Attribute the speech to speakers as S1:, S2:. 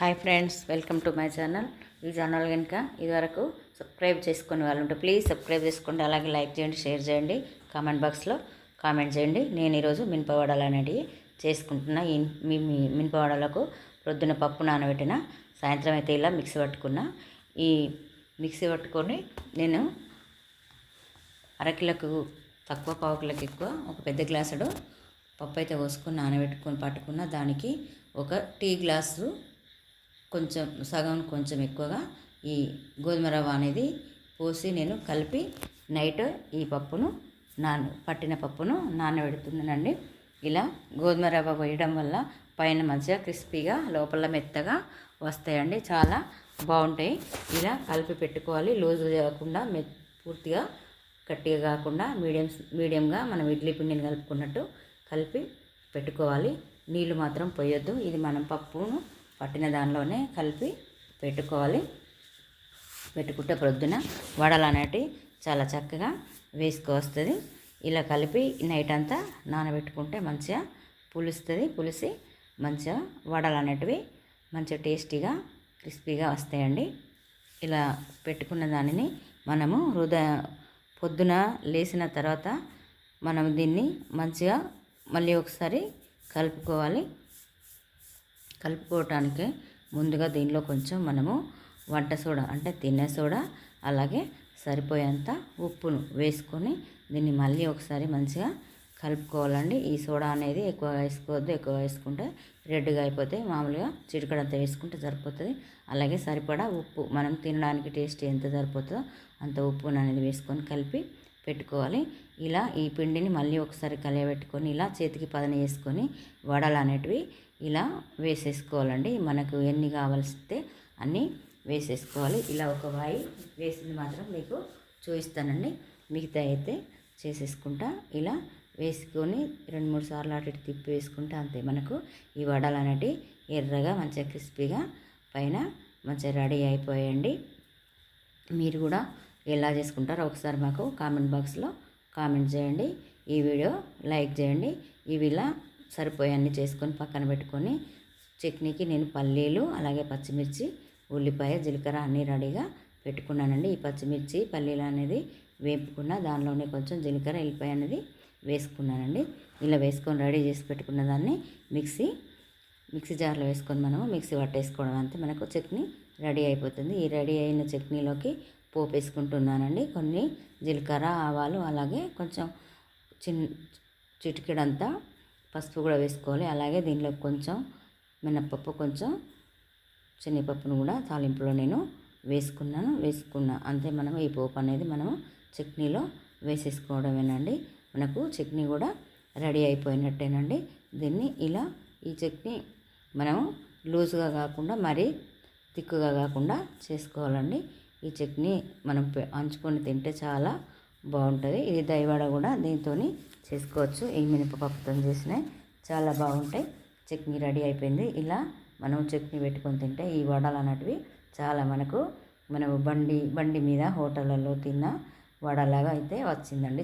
S1: Hi friends welcome to my channel. ఈ channel కనుక ఇదివరకు సబ్స్క్రైబ్ చేసుకునే వాళ్ళు ఉంటే ప్లీజ్ సబ్స్క్రైబ్ చేసుకోండి అలాగే లైక్ చేయండి షేర్ చేయండి కామెంట్ బాక్స్లో కామెంట్ చేయండి. నేను ఈరోజు మినపవడలు అనేటివి చేసుకుంటున్నా. ఈ మీ మినపవడలకు ప్రొద్దున పప్పు నానబెట్టిన సాయంత్రం అయితే ఇలా మిక్సీ పట్టుకున్న. ఈ మిక్సీ పట్టుకొని నేను అరకిలకు తక్కువ పావుకులకు ఎక్కువ ఒక పెద్ద గ్లాసుడు పప్పు అయితే పోసుకొని నానబెట్టుకొని పట్టుకున్న. దానికి ఒక టీ గ్లాసు కొంచెం సగం కొంచెం ఎక్కువగా ఈ గోధుమ రవ్వ అనేది పోసి నేను కలిపి నైట్ ఈ పప్పును నాన పట్టిన పప్పును నానబెడుతున్నానండి. ఇలా గోధుమ రవ్వ వేయడం వల్ల పైన మంచిగా క్రిస్పీగా లోపల మెత్తగా వస్తాయండి. చాలా బాగుంటాయి. ఇలా కలిపి పెట్టుకోవాలి. లూజ్ కాకుండా మె పూర్తిగా గట్టిగా కాకుండా మీడియం మీడియంగా మనం ఇడ్లీ పిండిని కలుపుకున్నట్టు కలిపి పెట్టుకోవాలి. నీళ్ళు మాత్రం పోయొద్దు. ఇది మనం పప్పును పట్టిన దానిలోనే కలిపి పెట్టుకోవాలి. పెట్టుకుంటే ప్రొద్దున వడలు అనేటివి చాలా చక్కగా వేసుకొస్తుంది ఇలా కలిపి నైట్ అంతా నానబెట్టుకుంటే మంచిగా పులుస్తుంది. పులిసి మంచిగా వడలు అనేటివి మంచిగా టేస్టీగా క్రిస్పీగా వస్తాయండి. ఇలా పెట్టుకున్న దానిని మనము హృదయ పొద్దున లేచిన తర్వాత మనం దీన్ని మంచిగా మళ్ళీ ఒకసారి కలుపుకోవాలి. కలుపుకోవటానికి ముందుగా దీనిలో కొంచెం మనము వంట సోడా అంటే తినే సోడా అలాగే సరిపోయేంత ఉప్పును వేసుకొని దీన్ని మళ్ళీ ఒకసారి మంచిగా కలుపుకోవాలండి. ఈ సోడా అనేది ఎక్కువ వేసుకోవద్దు. ఎక్కువ వేసుకుంటే రెడ్గా అయిపోతే మామూలుగా చిటికడంత వేసుకుంటే సరిపోతుంది. అలాగే సరిపడా ఉప్పు మనం తినడానికి టేస్ట్ ఎంత సరిపోతుందో అంత ఉప్పును అనేది వేసుకొని కలిపి పెట్టుకోవాలి. ఇలా ఈ పిండిని మళ్ళీ ఒకసారి కలియబెట్టుకొని ఇలా చేతికి పదన వేసుకొని వడలు అనేటివి ఇలా వేసేసుకోవాలండి. మనకు ఎన్ని కావాల్సితే అన్నీ వేసేసుకోవాలి. ఇలా ఒక వాయి వేసింది మాత్రం మీకు చూపిస్తానండి. మిగతా అయితే చేసేసుకుంటా. ఇలా వేసుకొని రెండు మూడు సార్లు అటు ఇటు తిప్పి వేసుకుంటే అంతే. మనకు ఈ వడలు అనేటివి ఎర్రగా మంచిగా క్రిస్పీగా పైన మంచిగా రెడీ అయిపోయండి మీరు కూడా ఎలా చేసుకుంటారో ఒకసారి మాకు కామెంట్ బాక్స్లో కామెంట్ చేయండి. ఈ వీడియో లైక్ చేయండి. ఇవి ఇలా సరిపోయాన్ని చేసుకొని పక్కన పెట్టుకొని చట్నీకి నేను పల్లీలు అలాగే పచ్చిమిర్చి ఉల్లిపాయ జీలకర్ర అన్నీ రెడీగా పెట్టుకున్నానండి. ఈ పచ్చిమిర్చి పల్లీలు అనేది వేపుకున్న దానిలోనే కొంచెం జీలకర్ర ఎల్లిపాయ అనేది వేసుకున్నానండి. ఇలా వేసుకొని రెడీ చేసి పెట్టుకున్న దాన్ని మిక్సీ మిక్సీ జార్లో వేసుకొని మనము మిక్సీ పట్టేసుకోవడం అంతే. మనకు చట్నీ రెడీ అయిపోతుంది. ఈ రెడీ అయిన చట్నీలోకి పోపు వేసుకుంటున్నానండి కొన్ని జీలకర్ర ఆవాలు అలాగే కొంచెం చిన్న చిటికెడంతా పసుపు కూడా వేసుకోవాలి. అలాగే దీనిలో కొంచెం మినప్పప్పు కొంచెం శనగపప్పును కూడా తాలింపులో నేను వేసుకున్నాను వేసుకున్నా. అంతే మనం ఈ పోపు అనేది మనము చట్నీలో వేసేసుకోవడమేనండి. మనకు చట్నీ కూడా రెడీ అయిపోయినట్టేనండి. దీన్ని ఇలా ఈ చట్నీ మనము లూజుగా కాకుండా మరీ తిక్కుగా కాకుండా చేసుకోవాలండి. ఈ చట్నీ మనం అంచుకొని తింటే చాలా బాగుంటుంది. ఇది దయవాడ కూడా దీంతో చేసుకోవచ్చు. ఈ మినపప్పుతో చేసినాయి చాలా బాగుంటాయి. చట్నీ రెడీ అయిపోయింది. ఇలా మనం చట్నీ పెట్టుకొని తింటే ఈ వడలు అనేటివి చాలా మనకు మనం బండి బండి మీద హోటళ్ళల్లో తిన్న వడలాగా అయితే వచ్చిందండి.